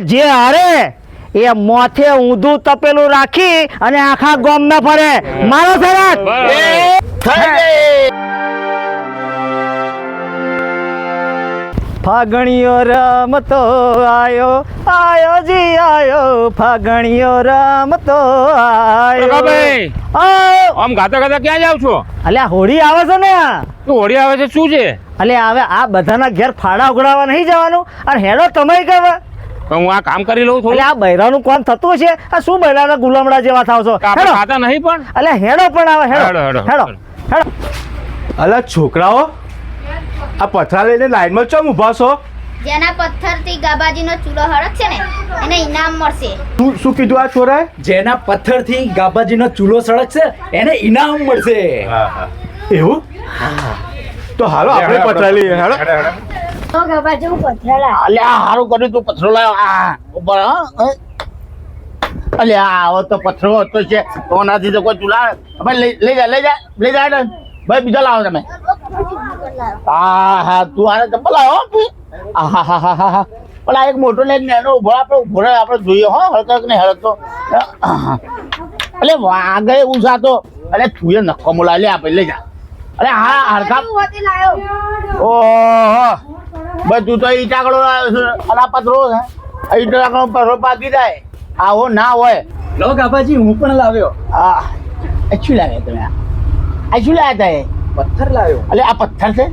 જે હારે એ મોથે ઊંધું તપેલું રાખી અને આખા ગામમાં ફરે. મારો સરસ ફાગણીયો રમતો આયો આયો જી આયો ફાગણીયો રમતો આયો. ભાઈ આમ ગાતા ગાતા ક્યાં જાવ છો? અલ્યા હોળી આવે છે ને તું હોળી આવે છે? શું છે? અલ્યા હવે આ બધાના ઘેર ફાડા ઉગડાવવા નહીં જવાનું. અને હેડો તમે કહેવા. તો હું આ કામ કરી લઉં એટલે થોડું આ બૈરાનું કોણ થતું છે આ શું બૈરાના ગુલામડા જેવા થાવ છો? હેડો. ખાતા નહીં પણ? એટલે હેડો પણ આવે હેડો. હેડો, હેડો, હેડો. અલા છોકરાઓ આ પથરા લઈને લાઈનમાં ચમ ઊભા છો? જેના પથ્થરથી ગાબાજીનો ચૂલો હળક છે ને એને ઇનામ મળશે. શું શું કીધું આ છોરાએ? જેના પથ્થરથી ગાબાજીનો ચૂલો સળગશે એને ઇનામ મળશે. એવું? તો હાલો આપણે પથરા લઈએ હેડો. તો અલ્યા હારું કર્યું તું પથરો લાવ્યો આ ઉપર હા. અલ્યા આવો તો પથરો હતો છે. તો કોઈ ચૂલા ભાઈ લઈ લઈ જા લઈ જા લઈ જા ભાઈ બીજા લાવો તમે. હા હા તું આને ચપ્પલ લાવો હો હા હા હા હા હા. પેલા એક મોટો ને નાનો ઊભો આપણે ઊભો આપણે જોઈએ હો હળતો ને હળતો. અલે વાગે એવું સાતો અલે તું. એ નક્કો મોલા લે આપણે લઈ જા. અરે હા હળકા ઓહો. બસ તું ઈટાકડો અલા પથરો છે ઈટાકડો પરો પાકી જાય આવો ના હોય. લો કાપાજી હું પણ લાવ્યો. આ આ શું લાગે તમે આ? શું લાવ્યા તા પથ્થર લાવ્યો. એટલે આ પથ્થર છે?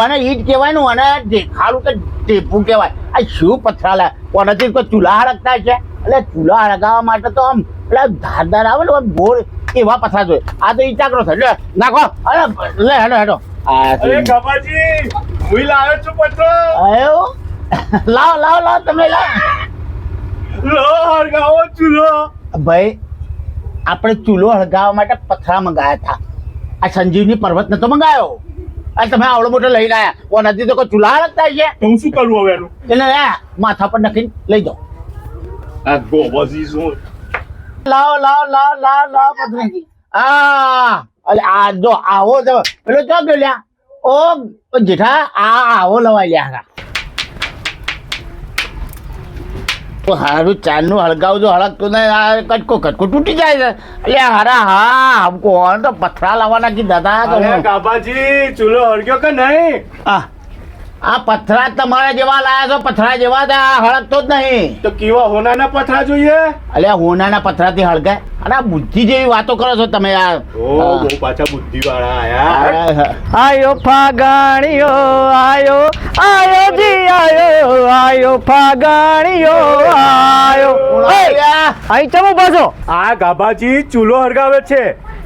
ઓને ઈટ કહેવાય ને ઓને દેખાડું કે ટેપું કહેવાય. આ શું પથ્થર લાવ્યા ઓનાથી કોઈ ચૂલા હળગતા છે? એટલે ચૂલા હળગાવવા માટે તો આમ એટલે ધારદાર આવે ને ગોળ એવા પથરા જોઈએ આ તો ઈટાકડો છે. નાખો. અરે લે હેડો હેડો. આ હું લાવ્યો છું પથરો આયો? લાવ લાવ લાવ તમે લાવ. લો હળગાવો ચૂલો. ભાઈ આપણે ચૂલો હળગાવવા માટે પથરા મંગાયા હતા. આ સંજીવની પર્વત નતો મંગાયો. આ તમે આવડો મોટો લઈને આયા. નથી તો કોઈ ચૂલા હળગતા છે તો હું શું કરું હવે એનું? એટલે માથા પર નખીને લઈ જાઓ. આ ગોબાજી શું? લાવ લાવ લાવ લાવ લાવ પથરી. આ આ જો આવો જો. પેલો જો ગયો લ્યા? ઓ જેઠા આ આવો લવાઈ લ્યા હારા. તો હારું હળગાવું જો હળગતું નહીં આ કટકો કટકો તૂટી જાય છે. એટલે હારા હા કોણ તો પથરા લાવવાના તો અરે હું- ચૂલો હળગ્યો કે નહીં? આ આ પથરા તમારા જેવા લાયા છો પથરા જેવા જ આ હળકતો જ નહીં. તો કેવા હોનાના પથરા જોઈએ? અલે હોનાના પથરાથી હળગાય. અને બુદ્ધિ જેવી વાતો કરો છો તમે યાર ઓ બહુ પાછા બુદ્ધિ વાળા આયા આયો ફાગાણીઓ આયો આયો જી આયો આયો ફાગાણીઓ આયો. અહીં ચમ ઊભા આ ગાભાજી ચૂલો હળગાવે છે.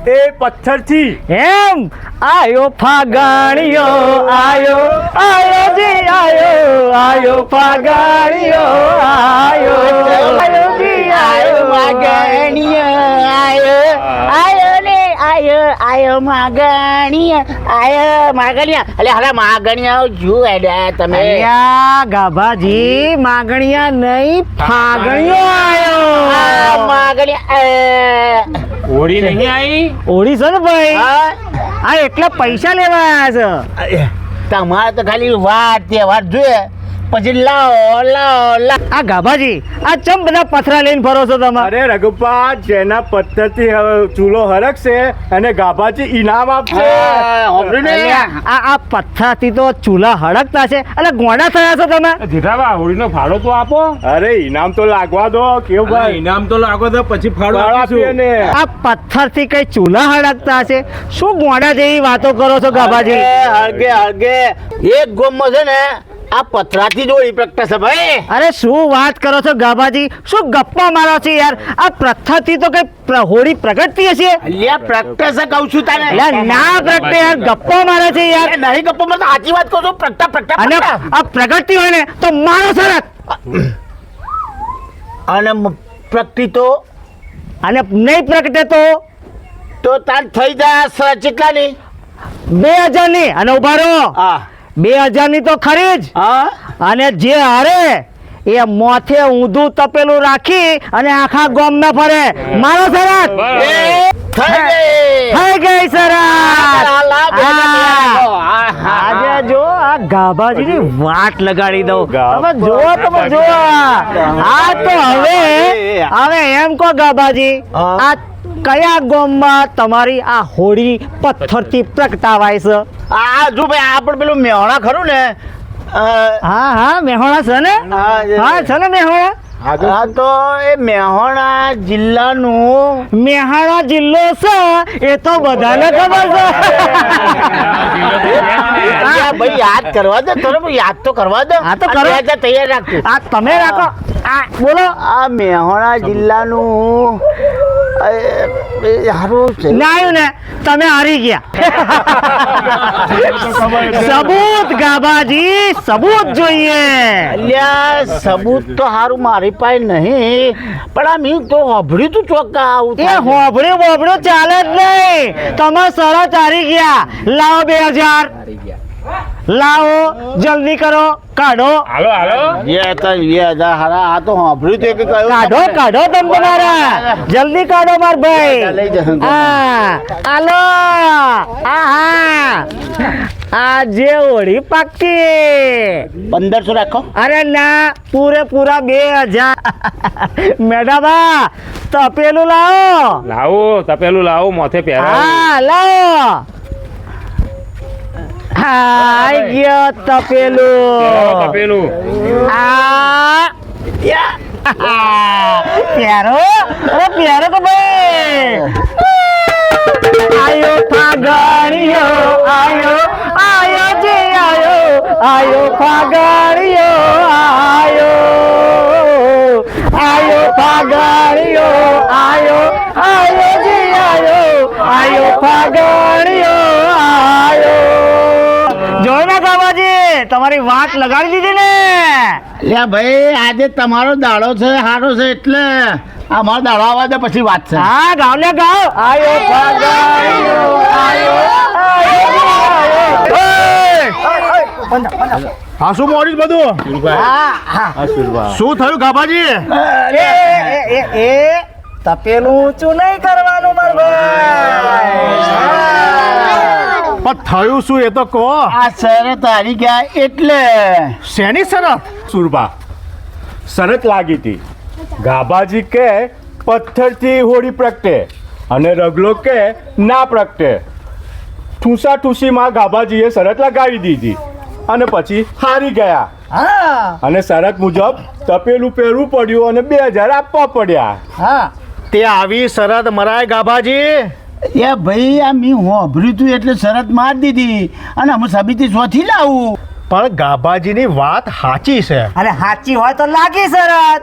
એ પથ્થરથી. એમ? આયો ફાગાણિયો આયો આયો જી આયો આયો ફાગાણિયો આયો. આયો જી આયો ફાગાણિયો આયો આયો ને આયો આયો માગણીયા આયો માગણીયા અલે હવે માગણીયા જો એડા તમે. ગાભાજી માગણિયા નહીં ફાગણીયો આયો. આ માગણીયા હોળી નહીં આવી ઓળી છે ને ભાઈ? આ એટલા પૈસા લેવા આવ્યા છે. તમારે તો ખાલી વાત તહેવાર જોઈએ. પછી લાવો લાવો લાવો આ ગાભાજી આ ચમ બધા પથરા લઈને ફરો છો તમે. અરે રઘુપા જેના પથ્થરથી હવે ચૂલો હરકશે અને ગાભાજી ઇનામ આપશે. આ આ પથ્થાથી તો ચૂલા હડકતા છે. એટલે ગોડા થયા છો તમે? જેઠાબા હોળીનો ફાળો તો આપો. અરે ઇનામ તો લાગવા દો કેવું ભાઈ? ઇનામ તો લાગવા દો પછી ફાળો આપીશું. ને. આ પથ્થરથી કઈ ચૂલા હડકતા છે? શું ગોડા જેવી વાતો કરો છો ગાભાજી? હળગે હળગે. એક ગોમમાં છે ને આ પથરાથી જ હોળી પ્રગટાશે ભાઈ. અરે શું વાત કરો છો ગાભાજી? શું ગપ્પા મારો છે યાર? આ પ્રથાથી તો કઈ હોળી પ્રગટતી હશે? અલ્યા પ્રગટાશે કહું છું તને અલ્યા ના પ્રગટે યાર ગપ્પા મારે છે યાર. નહીં ગપ્પો માં સાચી વાત કહું છું. પ્રગટા પ્રગટા અને આ પ્રગટતી હોય ને તો મારો શરત. અને પ્રગટી તો? અને નહીં પ્રગટે તો? તો તાર થઈ જાય ચેટલાની? બે હજારની અને ઊભા રહો. હા. બે હજારની તો ખરી જ અને જે હારે એ મોથે ઊંધું તપેલું રાખી અને આખા ગામમાં ફરે. મારો સરસ. થઈ ગઈ. હા. આજે જો આ ગાભાજીની વાટ લગાડી દઉં. તમે ગાભા, તમે જુઓ. આ તો હવે હવે એમ કહો ગાભાજી આ કયા ગામમાં તમારી આ હોળી પથ્થરથી પ્રગટાવાય છે? આ જો ભાઈ આ પણ પેલું મેહોણા ખરું ને? હા હા મેહોણા છે ને? હા છે ને મેહોણા? આ તો એ મેહોણા જિલ્લાનું મેહાણા જિલ્લો છે એ તો બધાને ખબર છે. ભાઈ યાદ કરવા દે તને યાદ તો કરવા દે હા તો કરવા આ તૈયાર રાખજો. આ તમે રાખો. આ બોલો. આ મેહોણા જિલ્લાનું હારું છે. ના ને તમે હારી ગયા. સબૂત ગાબાજી સબૂત જોઈએ. અલ્યા સબૂત તો હારું મારી પાસે નહીં પણ આ મી તો ચોક્કા આવું એ થાય છે. ચાલે જ નહીં. તમે સરસ હારી ગયા. લાવો બે હજાર. લાવો જલ્દી કરો કાઢો. હાલો હાલો. યે તો યે દા હરા આ તો સાંભળ્યું તે કે કયો કાઢો કાઢો તમ તમારા. જલ્દી કાઢો માર ભાઈ. હા હાલો. આહા. આજે ઓળી પાકી. પંદરસો રાખો. અરે ના પૂરેપૂરા બે હજાર. મેડાબા તપેલું લાવો. લાવો તપેલું લાવો મોથે પહેરાવો. હા લાવો. હા આઈ ગયો પહેરાવો તપેલું તપેલું આ પ્યારો અરે પ્યારો તો ભાઈ આયો ફાગણિયો આયો આયો જે આયો આયો ફાગણિયો આયો આયો ફાગણિયો આયો આયો જે આયો આયો તમારી વાત લગાડી દીધી ને. લે ભાઈ આજે તમારો દાડો છે સારો છે એટલે અમારો દાડો આવવા દે પછી વાત છે. હા ગાવ ને ગાવ. આયો ફાગણિયો આયો હા શું મોડ્યું બધું શું થયું ગાભાજી? એ એ એ એ તપેલું ઊંચું નહીં કરવાનું માર ભાઈ. પણ થયું શું એ તો કહો. આ શરત હારી ગયા એટલે. શેની શરત? સુરબા શરત લાગી હતી. ગાભાજી કે પથ્થરથી હોળી પ્રગટે અને રગલો કે ના પ્રગટે. ઠૂસા ઠૂસીમાં ગાભાજીએ શરત લગાવી દીધી અને પછી હારી ગયા. હા. અને શરત મુજબ તપેલું પહેરવું પડ્યું અને બે હજાર આપવા પડ્યા. હા. તે આવી શરત મરાય ગાભાજી. એ ભાઈ આ મી અભર્યું તું એટલે શરત માર દીધી અને હું સાબિતી શોથી લાવું. પણ ગાભાજીની વાત સાચી છે. અને સાચી હોય તો લાગી શરત.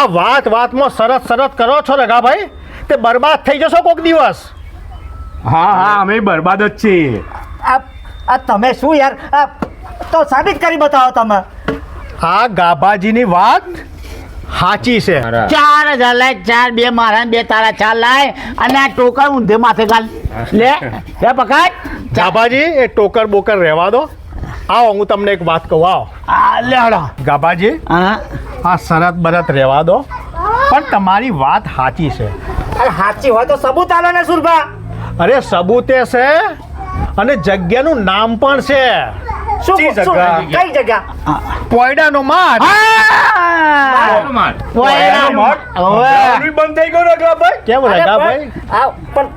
આ વાત વાતમાં સરસ સરસ કરો છો રગાભાઈ તે બરબાદ થઈ જશો કોક દિવસ. હા હા અમે બરબાદ જ છીએ. આ આ તમે શું યાર? આ તો સાબિત કરી બતાવો તમે. આ ગાભાજીની વાત સાચી છે. ચાર હજાર લાય ચાર બે મારા બે તારા ચાર લાય અને આ ટોકર ઊંધે માથે ગાલ. લે લે પકડ. ગાભાજી એ ટોકર બોકર રહેવા દો. આવો હું તમને એક વાત કહું આવો. આ લે હળો. ગાભાજી હા. આ શરત બરત રહેવા દો. પણ તમારી વાત સાચી છે. અરે સાચી હોય તો સબૂત આલો ને સુરભા. અરે સબૂતે છે અને જગ્યાનું નામ પણ છે. શું કઈ જગ્યા? કઈ જગ્યા? પોયડાનો માર. પોયડાનો મઠ. હવે બંધ થઈ ગયો રગાભાઈ કેમ અરે રગાભાઈ આ પણ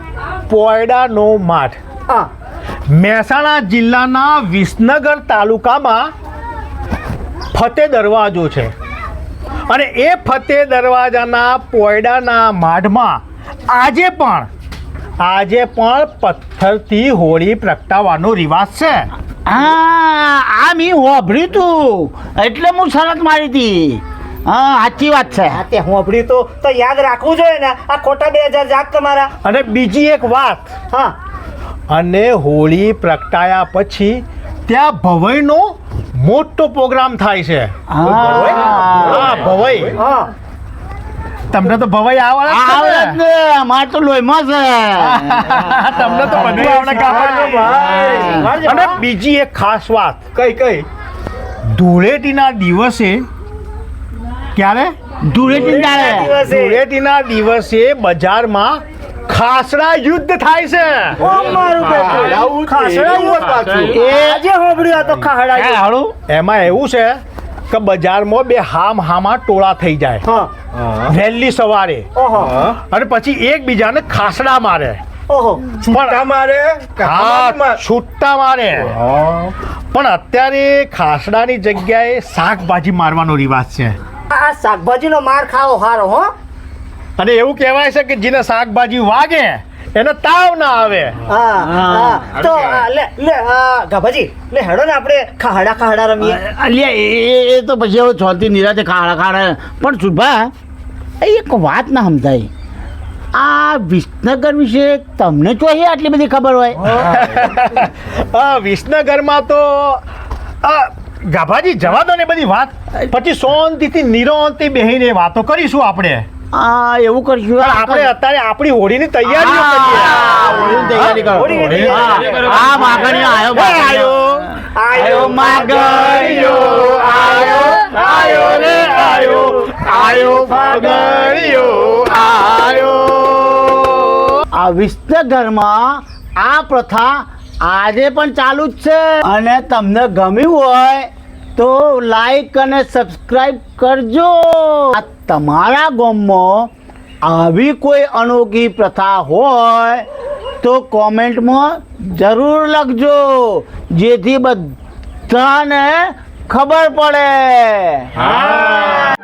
પોયડાનો માઠ. હા. મહેસાણા જિલ્લાના વિસનગર તાલુકામાં ફતેહ દરવાજો છે. અને એ ફતેહ દરવાજાના પોયડાના માઢમાં આજે પણ આજે પણ પથ્થરથી હોળી પ્રગટાવવાનો રિવાજ છે. હા આ મી હોભર્યું તું. એટલે હું શરત મારી હતી હા સાચી વાત છે. આ તે હોંભળ્યું તો તો યાદ રાખવું જોઈએ ને. આ ખોટા બે હજાર જાત તમારા. અને બીજી એક વાત. હા. અને હોળી પ્રગટાયા પછી ત્યાં ભવાઈનો મોટો પ્રોગ્રામ થાય છે. હા ભવાઈ. હા. તમને તો ભવાઈ આવડે આવડે જ ને? અમાર તો લોહીમાં છે. તમને તો બધું આવડે કાકા. અને બીજી એક ખાસ વાત. કઈ કઈ? ધૂળેટીના દિવસે ક્યારે? ધૂળેટીના ધૂળેટીના દિવસે બજારમાં ખાસડા યુદ્ધ થાય છે. ઓ મારું બેટું ખાસડા યુદ્ધ. પાછું. એ આજે હોભળ્યું આ તો ખાહડા એમાં એવું છે કે બજારમાં બે હામ હામા ટોળા થઈ જાય. વહેલી સવારે. અને પછી એકબીજાને ખાસડા મારે. છૂટા મારે છૂટા મારે. પણ અત્યારે ખાસડાની જગ્યાએ શાકભાજી મારવાનો રિવાજ છે. આ શાકભાજીનો માર ખાવો હારો હો. અને એવું કહેવાય છે કે જેને શાકભાજી વાગે એને તાવ ના આવે. હા હા. તો લે લે ગાભાજી લે હેડો ને આપણે ખાડા ખાડા રમીએ. અલ્યા એ તો પછી હવે છોલતી નિરાતે ખાડા ખાડા પણ સુભા એક વાત ના સમજાય. આ વિસનગર વિશે તમને ચોહી આટલી બધી ખબર હોય? આ વિસનગરમાં તો ગાભાજી જવા દો ને બધી વાત. પછી શાંતિથી નિરોંતી બેહીને વાતો કરીશું આપણે. આ એવું કરશું. યાર આપણે અત્યારે આપણી હોળીની તૈયારીઓ કરીએ. હોળીની તૈયારી કરો. આ માગણીઓ આયો આયો આયો માગણીઓ આયો આયો રે આયો આયો ફાગણીયો આયો. આ વિસનગરમાં આ પ્રથા આજે પણ ચાલુ જ છે. અને તમને ગમ્યું હોય તો લાઈક અને સબસ્ક્રાઈબ કરજો. આ તમારા ગામમાં આવી કોઈ અનોખી પ્રથા હોય તો કોમેન્ટમાં જરૂર લખજો, જેથી બધાને ખબર પડે. હા.